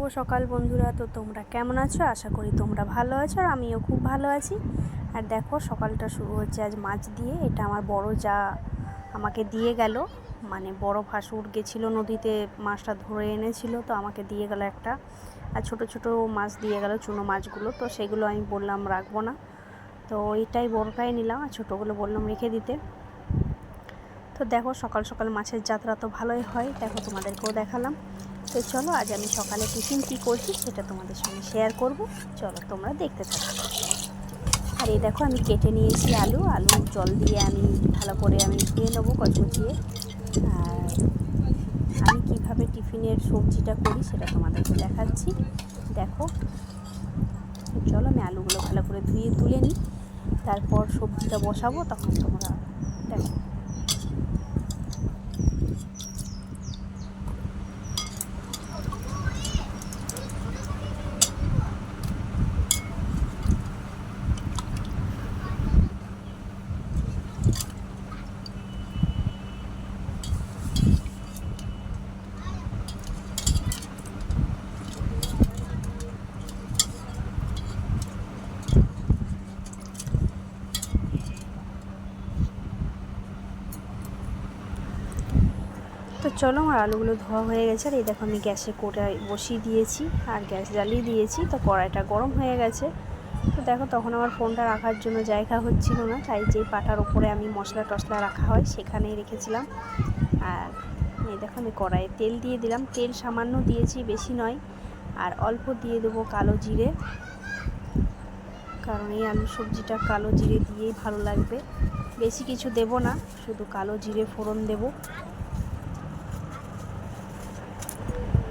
শুভ সকাল বন্ধুরা। তো তোমরা কেমন আছো? আশা করি তোমরা ভালো আছো আর আমিও খুব ভালো আছি। আর দেখো, সকালটা শুরু হচ্ছে আজ মাছ দিয়ে। এটা আমার বড় যা আমাকে দিয়ে গেল। মানে বড় ভাসুর গেছিল নদীতে, মাছটা ধরে এনেছিল, তো আমাকে দিয়ে গেল একটা। আর ছোট ছোট মাছ দিয়ে গেল চুনো মাছগুলো, তো সেগুলো আমি বললাম রাখব না। তো এইটাই বড়টাই নিলাম আর ছোটোগুলো বললাম রেখে দিতে। তো দেখো, সকাল সকাল মাছের যাত্রা তো ভালোই হয়। দেখো, তোমাদেরকেও দেখালাম। তো চলো, আজ আমি সকালে টিফিন কী করছি সেটা তোমাদের সঙ্গে শেয়ার করব। চলো, তোমরা দেখতে থাকো। আর এই দেখো, আমি কেটে নিয়েছি আলু। আলু জল দিয়ে আমি ভালো করে আমি ধুয়ে নেব কচকুচিয়ে আর আমি কীভাবে টিফিনের সবজিটা করি সেটা তোমাদেরকে দেখাচ্ছি। দেখো, চলো, আমি আলুগুলো ভালো করে ধুয়ে তুলে নিই। তারপর সবজিটা বসাবো, তখন তোমরা দেখো। চলো আমার আলুগুলো ধোয়া হয়ে গেছে। আর এই দেখো, আমি গ্যাসে কড়াই বসিয়ে দিয়েছি, আর গ্যাস জ্বালিয়ে দিয়েছি। তো কড়াইটা গরম হয়ে গেছে। তো দেখো, তখন আমার ফোনটা রাখার জন্য জায়গা হচ্ছিল না, তাই যেই পাটার ওপরে আমি মশলা টশলা রাখা হয়, সেখানেই রেখেছিলাম। আর এই দেখো, আমি কড়াইয়ে তেল দিয়ে দিলাম। তেল সামান্য দিয়েছি, বেশি নয়। আর অল্প দিয়ে দেবো কালো জিরে, কারণ এই আলু সবজিটা কালো জিরে দিয়েই ভালো লাগবে। বেশি কিছু দেব না, শুধু কালো জিরে ফোড়ন দেবো।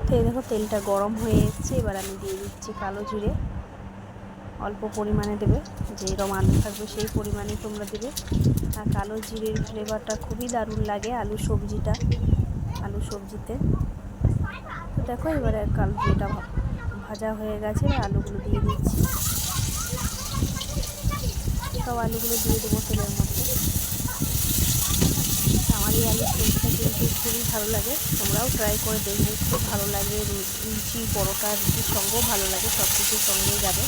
তো এই দেখো তেলটা গরম হয়ে এসছে, এবার আমি দিয়ে দিচ্ছি কালো জিরে। অল্প পরিমাণে দেবে, যেরকম আলু থাকবে সেই পরিমাণে তোমরা দেবে। আর কালো জিরের ফ্লেভারটা খুবই দারুণ লাগে আলু সবজিটা, আলু সবজিতে। তো দেখো এবারে কালো জিরেটা ভাজা হয়ে গেছে আলুগুলো দিয়ে দিচ্ছি। সব আলুগুলো দিয়ে দেবো তেলের মধ্যে। আমার এই আলু সবজিটা কিন্তু খুবই ভালো লাগে। তোমরাও ট্রাই করে দেখবে খুব ভালো লাগে। লুচি, পরোটা রুটির সঙ্গেও ভালো লাগে সব কিছুর সঙ্গেই যাবে।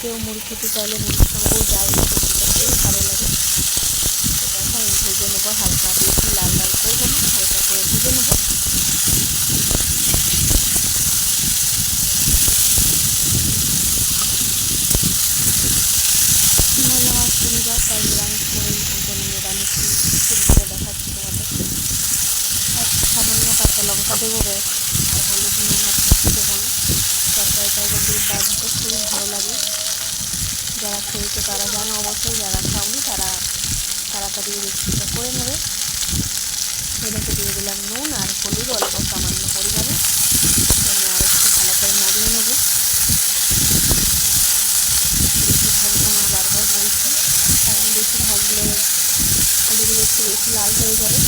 কেউ মুড়ি খেতে চাইলে মুড়ির সঙ্গেও যায় খুবই ভালো লাগে। ভেজে নেব হালকা বেশি লাল লাল করব না হালকা করে ভেজে নেব। করে দেখাচ্ছি তোমাদের আর সামান্য কাঁচা লঙ্কা দেবো আর হলুদ নুন আর কিছু দেবো না তরকারিটা যদি বাড়িতে খুবই ভালো লাগে। যারা খেয়েছে তারা জানো অবশ্যই, যারা খাওনি তারা তাড়াতাড়ি রেসিপিটা করে নেবে। এটাকে দিয়ে দিলাম নুন আর হলুদ, অল্প সামান্য পরিমাণে। আমি আর একটু ভালো করে নাড়িয়ে নেব। বেশি বারবার বলছি কারণ বেশি ভাজলে একটু বেশি লাল হয়ে যাবে।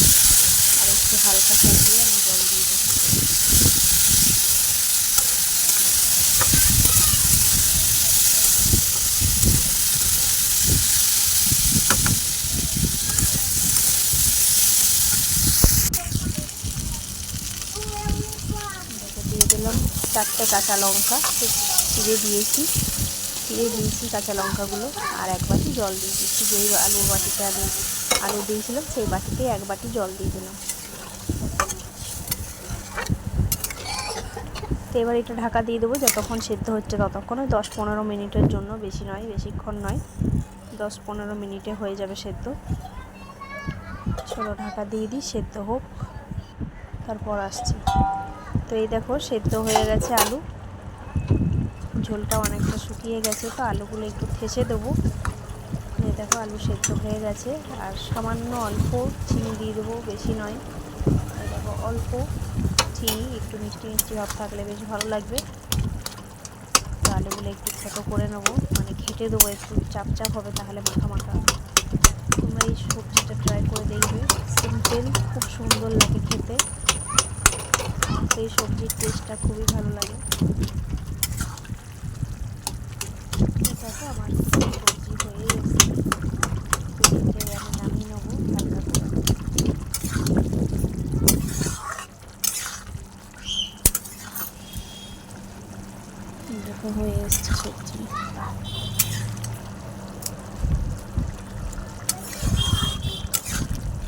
একটু হালকা চালিয়ে আমি জল দিয়ে দেবো। দিয়ে চারটে কাঁচা লঙ্কা। চিড়ে দিয়েছি। চিড়ে দিয়েছি কাঁচা লঙ্কাগুলো। আর এক বাটি জল দিয়ে দিচ্ছি যেই আলুর বাটিতে আমি আলু দিয়েছিলাম, সেই বাটিতে এক বাটি জল দিয়ে দিলাম। তো এবার এটা ঢাকা দিয়ে দেবো, যতক্ষণ সেদ্ধ হচ্ছে ততক্ষণ। ওই দশ পনেরো মিনিটের জন্য, বেশি নয়, বেশিক্ষণ নয়। দশ পনেরো মিনিটে হয়ে যাবে সেদ্ধ। চলো ঢাকা দিয়ে দিই, সেদ্ধ হোক। তারপর আসছি। তো এই দেখো, সেদ্ধ হয়ে গেছে আলু। ঝোলটা অনেকটা শুকিয়ে গেছে, তো আলুগুলো একটু থেসে দেবো। এই দেখো, আলু সেদ্ধ হয়ে গেছে। আর সামান্য অল্প চিনি দিয়ে দেবো, বেশি নয়। দেখো, অল্প। চিনি একটু মিষ্টি মিষ্টি ভাব থাকলে বেশ ভালো লাগবে। তো আলুগুলো একটু ছোটো করে নেব মানে ঘেটে দেবো, একটু চাপ চাপ হবে তাহলে মাখা মাখা। তোমরা এই সবজিটা ট্রাই করে দেখবে সিম্পল খুব সুন্দর লাগে খেতে। সেই সবজির টেস্টটা খুবই ভালো লাগে। আমার সবজি হয়ে এসেছে এটাকে আমি নামিয়ে নেব হালকা করে দেখো হয়ে এসছে সবজি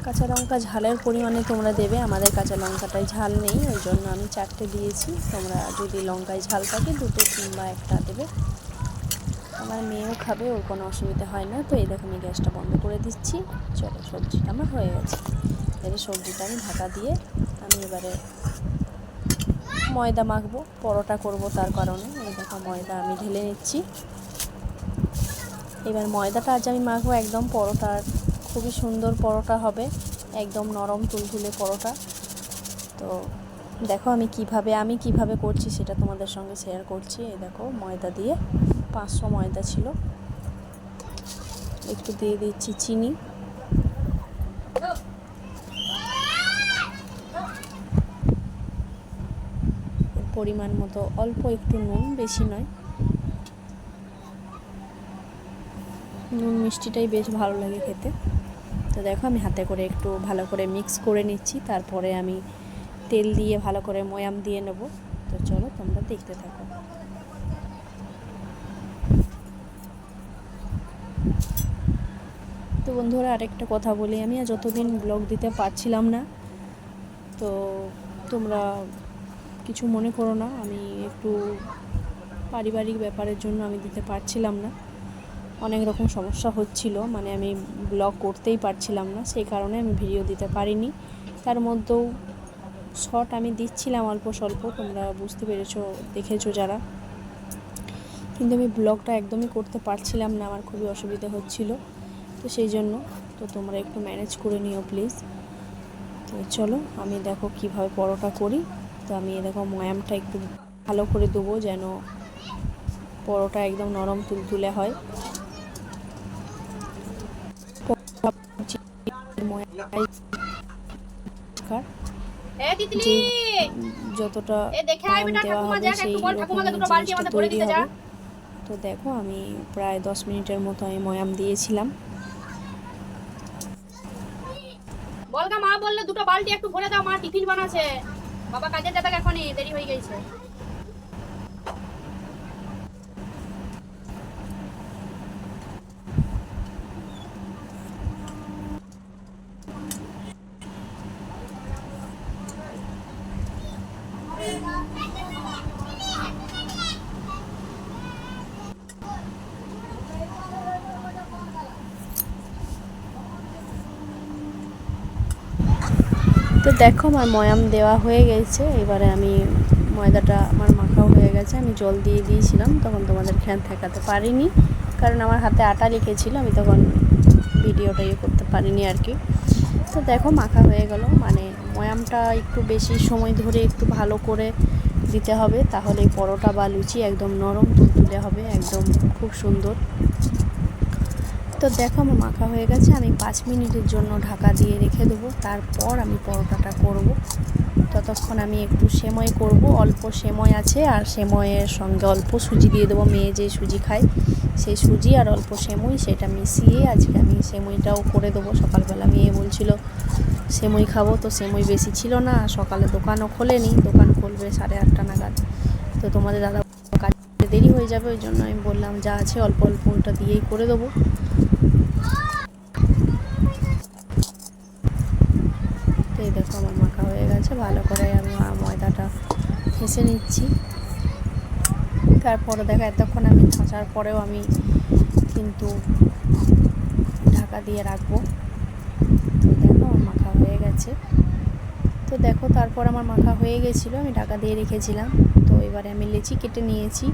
কাঁচা লঙ্কা ঝালের পরিমাণে তোমরা দেবে। আমাদের কাঁচা লঙ্কাটায় ঝাল নেই, ওই জন্য আমি চারটে দিয়েছি। তোমরা যদি লঙ্কায় ঝাল থাকে, দুটো কিংবা একটা দেবে। আমার মেয়েও খাবে, ওর কোনো অসুবিধা হয় না। তো এই দেখো আমি গ্যাসটা বন্ধ করে দিচ্ছি। চলো, সবজিটা আমার হয়ে গেছে। এবারে সবজিটা আমি ঢাকা দিয়ে আমি এবারে ময়দা মাখবো, পরোটা করব তার কারণে। এই দেখো ময়দা আমি ঢেলে নিচ্ছি। এবার ময়দাটা আজ আমি মাখবো একদম পরোটার খুবই সুন্দর পরোটা হবে, একদম নরম তুলতুলে পরোটা। তো দেখো আমি কীভাবে আমি কীভাবে করছি সেটা তোমাদের সঙ্গে শেয়ার করছি। এই দেখো, ময়দা দিয়ে পাঁচশো ময়দা ছিল। একটু দিয়ে দিচ্ছি চিনি। পরিমাণ মতো অল্প একটু নুন, বেশি নয়। নুন মিষ্টিটাই বেশ ভালো লাগে খেতে। তো দেখো আমি হাতে করে একটু ভালো করে মিক্স করে নিচ্ছি, তারপরে আমি তেল দিয়ে ভালো করে ময়াম দিয়ে নেব। তো চলো তোমরা দেখতে থাকো। তো বন্ধুরা আরেকটা কথা বলি, আমি আর যতদিন ব্লগ দিতে পারছিলাম না, তো তোমরা কিছু মনে করো না, আমি একটু পারিবারিক ব্যাপারের জন্য আমি দিতে পারছিলাম না। অনেক রকম সমস্যা হচ্ছিল মানে আমি ব্লগ করতেই পারছিলাম না, সেই কারণে আমি ভিডিও দিতে পারিনি। তার মধ্যেও শর্ট আমি দিচ্ছিলাম অল্প স্বল্প, তোমরা বুঝতে পেরেছ, দেখেছ যারা। কিন্তু আমি ব্লগটা একদমই করতে পারছিলাম না, আমার খুবই অসুবিধা হচ্ছিল। তো সেই জন্য, তো তোমরা একটু ম্যানেজ করে নিও প্লিজ তো চলো, আমি দেখো কীভাবে পরোটা করি। তো আমি দেখো ময়ামটা একটু ভালো করে দেবো যেন পরোটা একদম নরম তুলতুলে হয় যে যতটা তো দেখো আমি প্রায় দশ মিনিটের মতো আমি ময়াম দিয়েছিলাম। বলগা মা বললে দুটো বালতি একটু ভরে দাও মা টিফিন বানাচ্ছে। বাবা কাজে যাবে এখনই দেরি হয়ে গেছে। দেখো, আমার ময়াম দেওয়া হয়ে গেছে। এবারে আমি ময়দাটা আমার মাখাও হয়ে গেছে। আমি জল দিয়ে দিয়েছিলাম, তখন তোমাদের খ্যান ঠেকাতে পারিনি। কারণ আমার হাতে আটা লিখেছিল আমি তখন ভিডিওটা ইয়ে করতে পারিনি আর কি। তো দেখো, মাখা হয়ে গেল। মানে ময়ামটা একটু বেশি সময় ধরে একটু ভালো করে দিতে হবে, তাহলে পরোটা বা লুচি একদম নরম, তুলতুলে হবে, একদম খুব সুন্দর। তো দেখো আমার মাখা হয়ে গেছে, আমি পাঁচ মিনিটের জন্য ঢাকা দিয়ে রেখে দেবো। তারপর আমি পরোটাটা করব। ততক্ষণ আমি একটু সেময় করব, অল্প সেময় আছে, আর সেময়ের সঙ্গে অল্প সুজি দিয়ে দেবো। মেয়ে যে সুজি খায়, সেই সুজি আর অল্প সেমই, সেটা মিশিয়ে আজকে আমি সেমইটাও করে দেবো। সকালবেলা মেয়ে বলছিল, সেমই খাব। তো সেমই বেশি ছিল না, সকালে দোকানও খোলেনি। দোকান খুলবে সাড়ে আটটা নাগাদ। তো তোমাদের দাদা, কাজে দেরি হয়ে যাবে, ওই জন্য আমি বললাম, যা আছে অল্প অল্প ওটা দিয়েই করে দেবো তো এই দেখো আমার মাখা হয়ে গেছে ভালো করে আমি মা- ময়দাটা ফেসে নিচ্ছি। তারপরে দেখা এতক্ষণ আমি ঠাঁচার পরেও আমি কিন্তু ঢাকা দিয়ে রাখব। তো দেখো, আমার মাখা হয়ে গেছে। তো দেখো, তারপর আমার মাখা হয়ে গেছিল, আমি ঢাকা দিয়ে রেখেছিলাম। তো এবারে আমি লেচি কেটে নিয়েছি।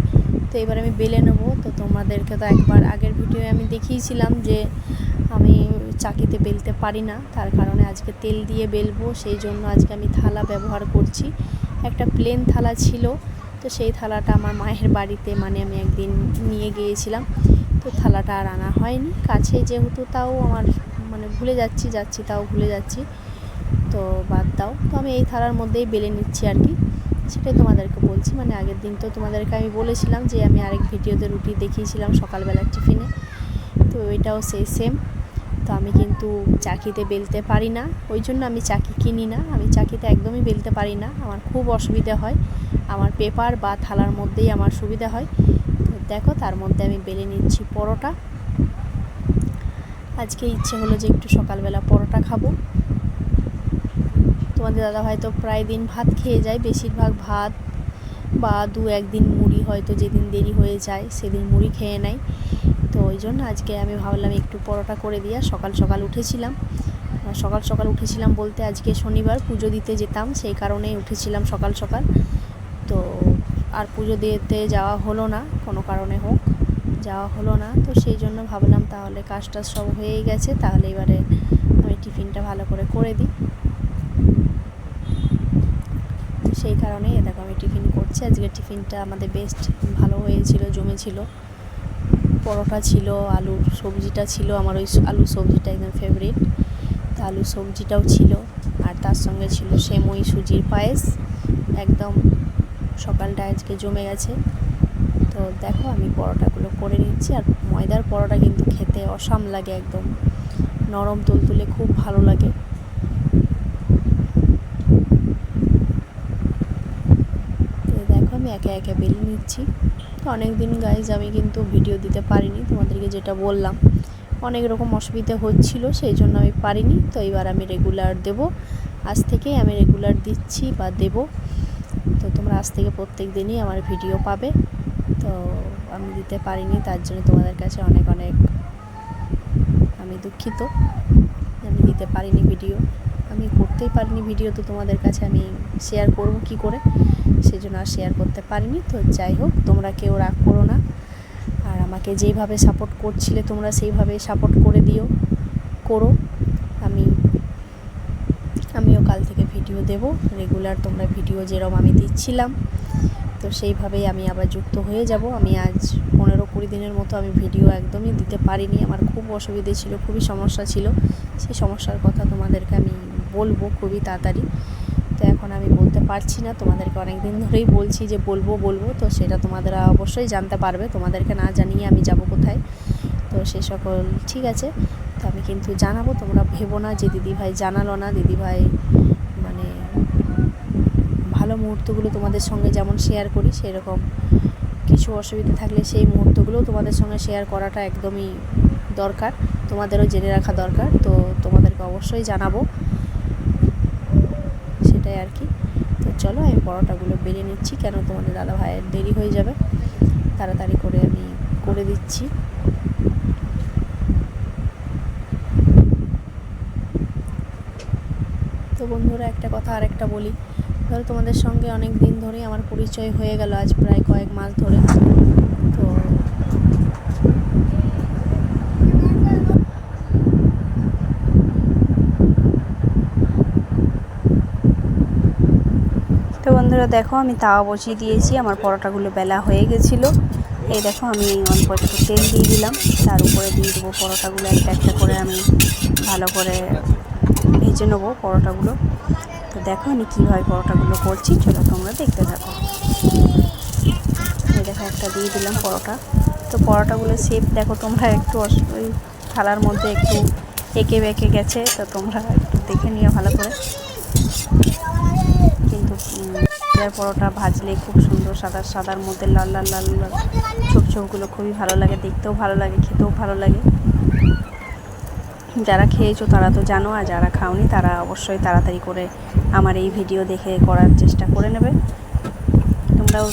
তো এবার আমি বেলে নেব। তো তোমাদেরকে তো একবার আগের ভিডিওয়ে আমি দেখিয়েছিলাম যে আমি চাকিতে বেলতে পারি না। তার কারণে আজকে তেল দিয়ে বেলবো। সেই জন্য আজকে আমি থালা ব্যবহার করছি। একটা প্লেন থালা ছিল, তো সেই থালাটা আমার মায়ের বাড়িতে মানে আমি একদিন নিয়ে গিয়েছিলাম। তো থালাটা আর আনা হয়নি। কাছে যেহেতু তাও আমার মানে ভুলে যাচ্ছি যাচ্ছি তাও ভুলে যাচ্ছি, তো বাদ দাও। তো আমি এই থালার মধ্যেই বেলে নিচ্ছি আর কি। সেটাই তোমাদেরকে বলছি। মানে আগের দিন তো তোমাদেরকে আমি বলেছিলাম যে আমি আরেক ভিডিওতে রুটি দেখিয়েছিলাম সকালবেলার টিফিনে। তো এটাও সেই সেম তো আমি কিন্তু চাকিতে বেলতে পারি না। ওই জন্য আমি চাকি কিনি না। আমি চাকিতে একদমই বেলতে পারি না। আমার খুব অসুবিধা হয়। আমার পেপার বা থালার মধ্যেই আমার সুবিধা হয়। তো দেখো, তার মধ্যে আমি বেলে নিচ্ছি পরোটা। আজকে ইচ্ছে হলো যে একটু সকালবেলা পরোটা খাব। তোমাদের দাদা হয়তো প্রায় দিন ভাত খেয়ে যায়। বেশিরভাগ ভাত বা দু একদিন মুড়ি হয়তো যেদিন দেরি হয়ে যায়, সেদিন মুড়ি খেয়ে নেয়। তো ওই জন্য আজকে আমি ভাবলাম একটু পরোটা করে দিয়া সকাল সকাল উঠেছিলাম। সকাল সকাল উঠেছিলাম বলতে আজকে শনিবার পুজো দিতে যেতাম, সেই কারণেই উঠেছিলাম সকাল সকাল। তো আর পুজো দিতে যাওয়া হলো না, কোনো কারণে হোক, যাওয়া হলো না। তো সেই জন্য ভাবলাম তাহলে কাজটা সব হয়েই গেছে, তাহলে এবারে আমি টিফিনটা ভালো করে করে দিই। সেই কারণেই এ দেখো আমি টিফিন করছি, আজকে টিফিনটা আমাদের বেস্ট ভালো হয়েছিল, জমেছিল। পরোটা ছিল, আলুর সবজিটা ছিল, আমার ওই আলু সবজিটা একদম ফেভারিট তো আলু সবজিটাও ছিল, আর তার সঙ্গে ছিল সেমই সুজির পায়েস, একদম সকালটা আজকে জমে গেছে। তো দেখো আমি পরোটাগুলো করে নিচ্ছি, আর ময়দার পরোটা কিন্তু খেতে অসাম লাগে একদম, নরম তুলতুলে খুব ভালো লাগে। তো দেখো আমি একে একে বেলে নিচ্ছি। অনেক দিন গাইজ আমি কিন্তু ভিডিও দিতে পারিনি, তোমাদেরকে যেটা বললাম। অনেক রকম অসুবিধা হচ্ছিল, সেই জন্য আমি পারিনি। তো এবার আমি রেগুলার দেব। আজ থেকেই আমি রেগুলার দিচ্ছি বা দেব। তো তোমরা আজ থেকে প্রত্যেক দিনই আমার ভিডিও পাবে। তো আমি দিতে পারিনি, তার জন্য তোমাদের কাছে অনেক অনেক আমি দুঃখিত। আমি দিতে পারিনি ভিডিও আমি করতেই পারিনি ভিডিও তো তোমাদের কাছে আমি শেয়ার করব কি করে? সেই জন্য আর শেয়ার করতে পারিনি। তো যাই হোক, তোমরা কেউ রাগ করো না। আর আমাকে যেইভাবে সাপোর্ট করছিলে, তোমরা সেইভাবে সাপোর্ট করে দিও, করো। আমি, আমিও কাল থেকে ভিডিও দেব। রেগুলার তোমরা ভিডিও যেরকম আমি দিচ্ছিলাম। তো সেইভাবেই আমি আবার যুক্ত হয়ে যাব। আমি আজ পনেরো কুড়ি দিনের মতো আমি ভিডিও একদমই দিতে পারিনি। আমার খুব অসুবিধে ছিল, খুবই সমস্যা ছিল। সেই সমস্যার কথা তোমাদেরকে আমি বলব খুবই তাড়াতাড়ি। তো এখন আমি পারছি না। তোমাদেরকে অনেক দিন ধরেই বলছি যে বলব বলব। তো সেটা তোমাদেরা অবশ্যই জানতে পারবে। তোমাদেরকে না জানিয়ে আমি যাব কোথায়? তো সে সকল ঠিক আছে। তো আমি কিন্তু জানাব, তোমরা ভেবো না যে দিদিভাই জানালো না। দিদিভাই মানে ভালো মুহূর্তগুলো তোমাদের সঙ্গে যেমন শেয়ার করি, সেরকম কিছু অসুবিধা থাকলে সেই মুহূর্তগুলোও তোমাদের সঙ্গে শেয়ার করাটা একদমই দরকার। তোমাদেরও জেনে রাখা দরকার। তো তোমাদেরকে অবশ্যই জানাব। সেটাই আর কি। চলো, আমি পরোটাগুলো বেড়ে নিচ্ছি। কেন তোমাদের দাদা ভাইয়ের দেরি হয়ে যাবে? তাড়াতাড়ি করে আমি করে দিচ্ছি। তো বন্ধুরা, একটা কথা আর একটা বলি। ধরো তোমাদের সঙ্গে অনেক দিন ধরেই আমার পরিচয় হয়ে গেল আজ প্রায় কয়েক মাস ধরে তো তো বন্ধুরা, দেখো আমি তাওয়া বসিয়ে দিয়েছি। আমার পরোটাগুলো বেলা হয়ে গেছিল। এই দেখো আমি অল্প একটু তেল দিয়ে দিলাম। তার উপরে দিয়ে দেবো পরোটাগুলো একটা একটা করে আমি ভালো করে ভেজে নেব পরোটাগুলো। তো দেখো আমি কীভাবে পরোটাগুলো করছি, চলো তোমরা দেখতে থাকো। এই দেখো একটা দিয়ে দিলাম পরোটা। তো পরোটাগুলো শেপ দেখো তোমরা একটু ওই থালার মধ্যে একটু এঁকে বেঁকে গেছে, তো তোমরা একটু দেখে নিও ভালো করে। কিন্তু পেঁয়াজের পরোটা ভাজলে খুব সুন্দর সাদা, সাদার মধ্যে লাল লাল লাল লাল ছোপ ছোপগুলো খুবই ভালো লাগে, দেখতেও ভালো লাগে, খেতেও ভালো লাগে। যারা খেয়েছো তারা তো জানো, আর যারা খাওনি তারা অবশ্যই তাড়াতাড়ি করে আমার এই ভিডিও দেখে করার চেষ্টা করে নেবে। তোমরাও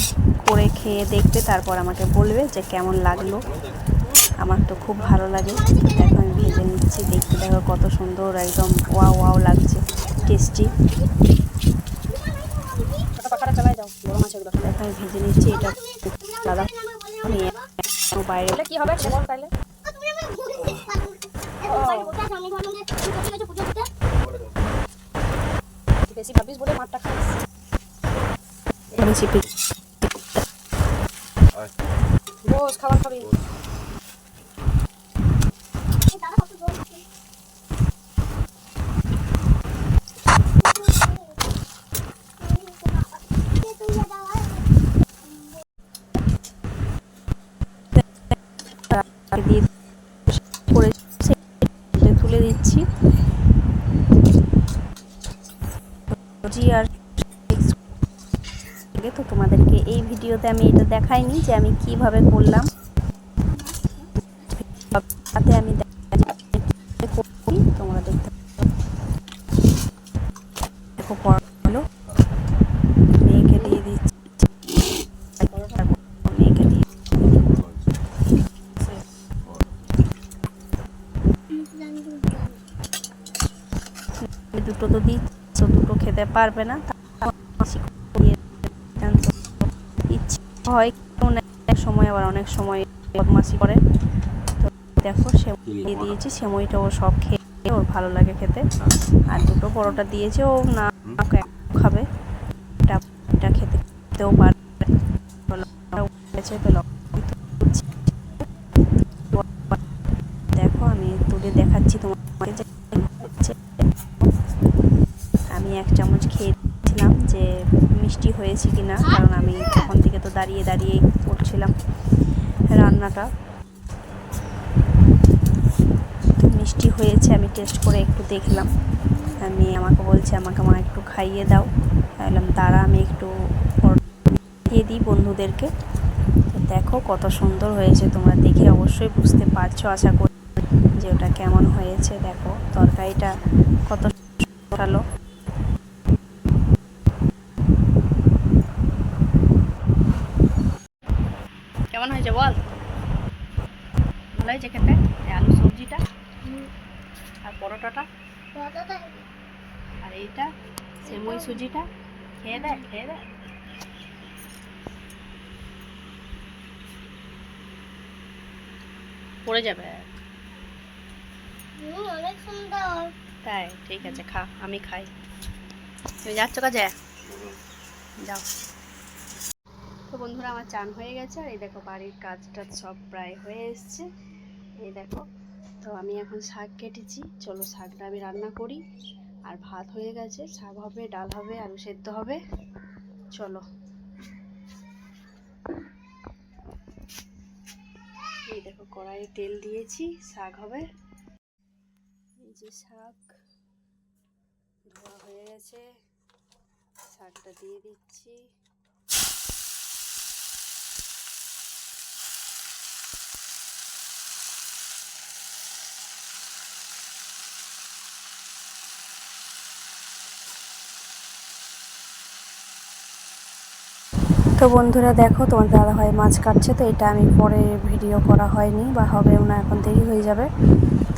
করে খেয়ে দেখবে, তারপর আমাকে বলবে যে কেমন লাগল। আমার তো খুব ভালো লাগে। দেখো, আমি ভেজে নিচ্ছি, দেখতে দেখো কত সুন্দর, একদম ওয়া ওয়াও লাগছে, টেস্টি। আমি ভেজে নিচ্ছি এটা দাদা নিয়ে বাইরে কি হবে? বল তাহলে বেশি ভাবিস বলে মাঠটা বস খাবার খাবি। দিয়ে তুলে দিচ্ছি। আর তো তোমাদেরকে এই ভিডিওতে আমি এটা দেখাইনি যে আমি কীভাবে করলাম। দুটো তো দিচ্ছ দুটো খেতে পারবে না। ইচ্ছে হয় এক সময় আবার অনেক সময় বদমাসি করে। তো দেখো, সেমই দিয়ে দিয়েছি, সেমইটা ও সব খেয়ে ওর ভালো লাগে খেতে। আর দুটো পরোটা দিয়েছে ও, না খাবে। এটা খেতে খেতেও পারবে তো লঙ্কাটা উঠেছে তো লঙ্কা তুলছি। দেখো আমি তুলে দেখাচ্ছি তোমাকে যে হচ্ছে আমি এক চামচ খেয়েছিলাম যে মিষ্টি হয়েছে কি না কারণ আমি তখন থেকে তো দাঁড়িয়ে দাঁড়িয়ে করছিলাম রান্নাটা। মিষ্টি হয়েছে, আমি টেস্ট করে একটু দেখলাম। আমি আমাকে বলছে, আমাকে মা একটু খাইয়ে দাও। বললাম, দাঁড়া, আমি একটু দিয়ে দিই বন্ধুদেরকে। দেখো কত সুন্দর হয়েছে, তোমরা দেখে অবশ্যই বুঝতে পারছ, আশা করি যে ওটা কেমন হয়েছে। দেখো, তরকারিটা কত ভালো কেমন হয়েছে বল? ভালো হয়েছে খেতে? আলু সবজিটা আর পরোটাটা? আর এইটা সেমই সুজিটা? খেয়ে দেয় খেয়ে দেয় পড়ে যাবে। অনেক সুন্দর। তাই ঠিক আছে খা আমি খাই। তুমি যাচ্ছ কাজে? যাও। বন্ধুরা, আমার চান হয়ে গেছে। আর এই দেখো, বাড়ির কাজটা সব প্রায় হয়ে এসছে। এই দেখো, তো আমি এখন শাক কেটেছি। চলো, শাকটা আমি রান্না করি। আর ভাত হয়ে গেছে। শাক হবে, ডাল হবে, আলু সেদ্ধ হবে। চলো। এই দেখো, কড়াইয়ে তেল দিয়েছি। শাক হবে। এই যে শাক, ধোয়া হয়ে গেছে। শাকটা দিয়ে দিচ্ছি। তো বন্ধুরা দেখো, তোমার দাদা হয় মাছ কাটছে, তো এটা আমি পরে ভিডিও করা হয়নি বা হবেও না, এখন দেরি হয়ে যাবে।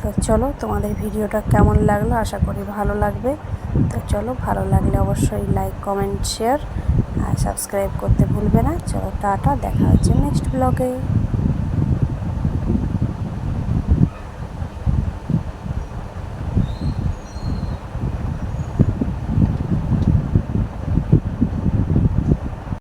তো চলো, তোমাদের ভিডিওটা কেমন লাগল আশা করি ভালো লাগবে। তো চলো, ভালো লাগলে অবশ্যই লাইক কমেন্ট শেয়ার আর সাবস্ক্রাইব করতে ভুলবে না। চলো, টাটা, দেখা হচ্ছে নেক্সট ব্লগে